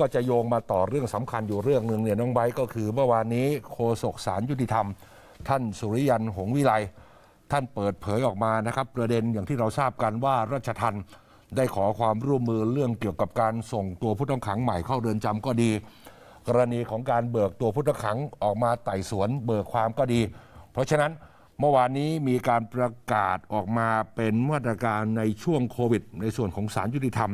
ก็จะโยงมาต่อเรื่องสำคัญอยู่เรื่องหนึ่งเนี่ยน้องไบร์ทก็คือเมื่อวานนี้โฆษกสารยุติธรรม ท่านสุริยันหงส์วิไลท่านเปิดเผยออกมานะครับ ประเด็นอย่างที่เราทราบกันว่าราชทันได้ขอความร่วมมือเรื่องเกี่ยวกับการส่งตัวผู้ต้องขังใหม่เข้าเรือนจำก็ดี กรณีของการเบิกตัวผู้ต้องขังออกมาไต่สวนเบิกความก็ดี เพราะฉะนั้นเมื่อวานนี้มีการประกาศออกมาเป็นมาตรการในช่วงโควิด ในส่วนของสารยุติธรรม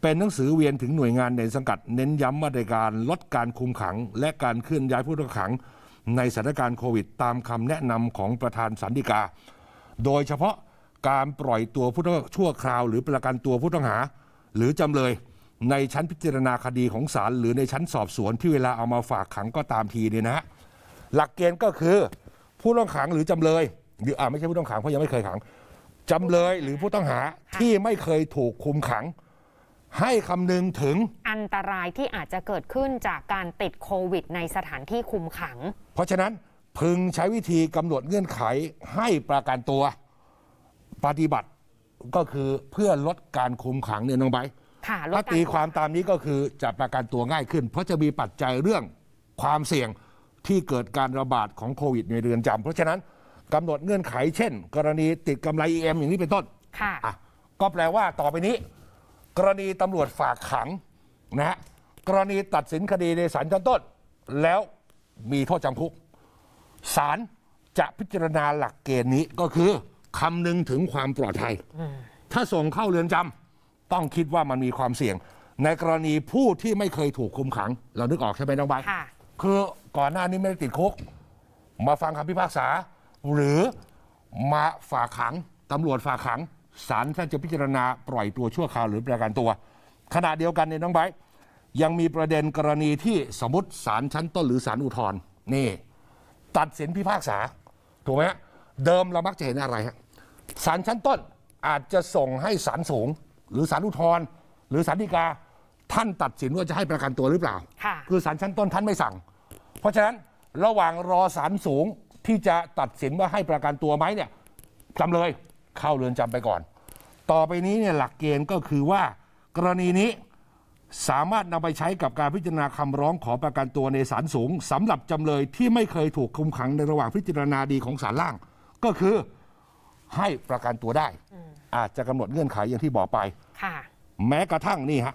เป็นหนังสือเวียนถึงหน่วยงานในสังกัดเน้นย้ำมาตรการลดการคุมขัง และการเคลื่อนย้ายผู้ต้องขัง ในสถานการณ์โควิด ตามคำแนะนำของประธานสันติกา โดยเฉพาะการปล่อยตัวผู้ต้องชั่วคราว หรือประกันตัวผู้ต้องหา หรือจำเลยในชั้นพิจารณาคดีของศาลหรือในชั้นสอบสวนที่เวลาเอามาฝากขังก็ตามทีเนี่ยนะฮะหลักเกณฑ์ก็คือผู้ต้องขังหรือจำเลย หรืออ่าไม่ใช่ผู้ต้องขังเพราะยังไม่เคยขังจำเลยหรือผู้ต้องหาที่ไม่เคยถูกคุมขัง ให้คำนึงถึงอันตรายที่อาจจะเกิดขึ้นจากการติดโควิด ในสถานที่คุมขัง เพราะฉะนั้นพึงใช้วิธีกำหนดเงื่อนไขให้ประกันตัวปฏิบัติก็คือเพื่อลดการคุมขังเนี่ยน้องไบร์ทค่ะลดถ้าการตีความตามนี้ก็คือจะประกันตัวง่ายขึ้น เพราะจะมีปัจจัยเรื่องความเสี่ยงที่เกิดการระบาดของโควิดในเรือนจำเพราะฉะนั้นกำหนดเงื่อนไขเช่น กรณีติดกำไร EM อย่างนี้เป็นต้นค่ะ อะก็แปลว่าต่อไปนี้ กรณีตำรวจฝากขังนะฮะกรณีตัดสินคดีในศาลชั้นต้น แล้วมีโทษจำคุกศาลจะพิจารณาหลักเกณฑ์นี้ก็คือคำนึงถึงความปลอดภัย ถ้าส่งเข้าเรือนจำต้องคิดว่ามันมีความเสี่ยง ในกรณีผู้ที่ไม่เคยถูกคุมขัง เรานึกออกใช่ไหมน้องใบร์ทค่ะ คือก่อนหน้านี้ไม่ได้ติดคุก มาฟังคำพิพากษา หรือมาฝากขังตำรวจฝากขัง ศาลท่านจะพิจารณาปล่อยตัวชั่วคราวหรือประกันตัว ขณะเดียวกันเนี่ยน้องไบร์ทยังมีประเด็นกรณีที่สมมติศาลชั้นต้นหรือศาลอุทธรณ์นี่ ตัดสินพิพากษา ถูกไหมฮะเดิมเรามักจะเห็นอะไรฮะศาลชั้นต้นอาจจะส่งให้ศาลสูง หรือศาลอุทธรณ์หรือศาลฎีกา ท่านตัดสินว่าจะให้ประกันตัวหรือเปล่า ค่ะ คือศาลชั้นต้นท่านไม่สั่ง เพราะฉะนั้นระหว่างรอศาลสูงที่จะตัดสินว่าให้ประกันตัวไหมเนี่ยจำเลย เข้าเรือนจำไปก่อน ต่อไปนี้เนี่ยหลักเกณฑ์ก็คือว่ากรณีนี้สามารถนำไปใช้กับการพิจารณาคำร้องขอประกันตัวในศาลสูงสำหรับจำเลยที่ไม่เคยถูกคุมขังในระหว่างพิจารณาดีของศาลล่าง ก็คือให้ประกันตัวได้ อาจจะกำหนดเงื่อนไขอย่างที่บอกไป ค่ะ แม้กระทั่งนี่ฮะ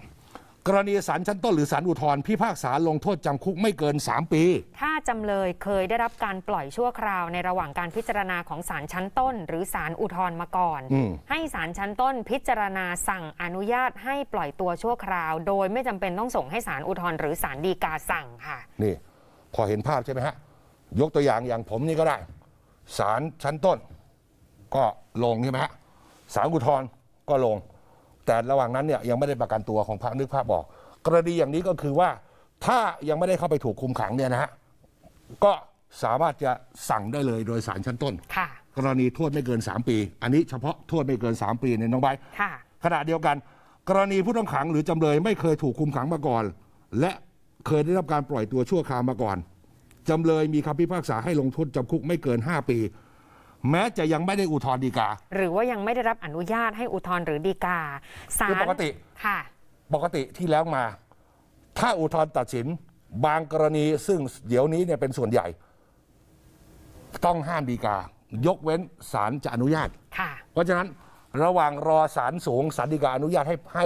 กรณีศาลชั้นต้นหรือศาลอุทธรณ์พิพากษาลงโทษจำคุกไม่เกิน 3 ปี ถ้าจำเลยเคยได้รับการปล่อยชั่วคราวในระหว่างการพิจารณาของศาลชั้นต้น หรือศาลอุทธรณ์มาก่อน อืม ให้ศาลชั้นต้นพิจารณาสั่งอนุญาตให้ปล่อยตัวชั่วคราว โดยไม่จำเป็นต้องส่งให้ศาลอุทธรณ์หรือศาลฎีกาสั่งค่ะ นี่ พอเห็นภาพใช่ไหมฮะ ยกตัวอย่างอย่างผมนี่ก็ได้ศาลชั้นต้น ก็ลงใช่ไหมฮะศาลอุทธรณ์ก็ลง แต่ระหว่างนั้นเนี่ยยังไม่ได้ประกันตัวของพระนึกภาพบอก กรณีอย่างนี้ก็คือว่าถ้ายังไม่ได้เข้าไปถูกคุมขังเนี่ยนะฮะก็สามารถจะสั่งได้เลยโดยศาลชั้นต้น ค่ะ กรณีโทษไม่เกิน 3 ปี อันนี้เฉพาะโทษไม่เกิน 3 ปีในยน้องใบร์ทค่ะ ขณะเดียวกัน กรณีผู้ต้องขังหรือจำเลยไม่เคยถูกคุมขังมาก่อน และเคยได้รับการปล่อยตัวชั่วคราวมาก่อน จำเลยมีคำพิพากษาให้ลงโทษจำคุกไม่เกิน 5 ปี แม้จะยังไม่ได้อุทธรณ์ฎีกา หรือว่ายังไม่ได้รับอนุญาตให้อุทธรณ์หรือฎีกาศาคือลปกติ ค่ะ ปกติที่แล้วมา ถ้าอุทธรณ์ตัดสิน บางกรณีซึ่งเดี๋ยวนี้เนี่ยเป็นส่วนใหญ่ ต้องห้ามฎีกา ยกเว้นศาลจะอนุญาต ค่ะ เพราะฉะนั้นระหว่างรอศาลสูงศาลฎีกาอนุญาตให้ให้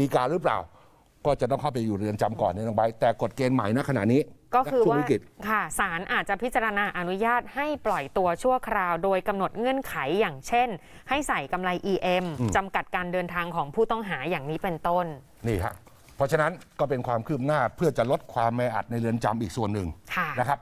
ฎีกาหรือเปล่า ก็จะต้องเข้าไปอยู่เรือนจำก่อนในน้องใบร์ทแต่กฎเกณฑ์ใหม่ณขณะนี้ ก็คือช่วงว่าวิกฤตค่ะศาลอาจจะพิจารณาอนุญาตให้ปล่อยตัวชั่วคราว โดยกำหนดเงื่อนไขอย่างเช่น ให้ใส่กำไร EM จำกัดการเดินทางของผู้ต้องหาอย่างนี้เป็นต้น นี่ฮะเพราะฉะนั้นก็เป็นความคืบหน้าเพื่อจะลดความแออัดในเรือนจำอีกส่วนหนึ่งค่ะ นะครับ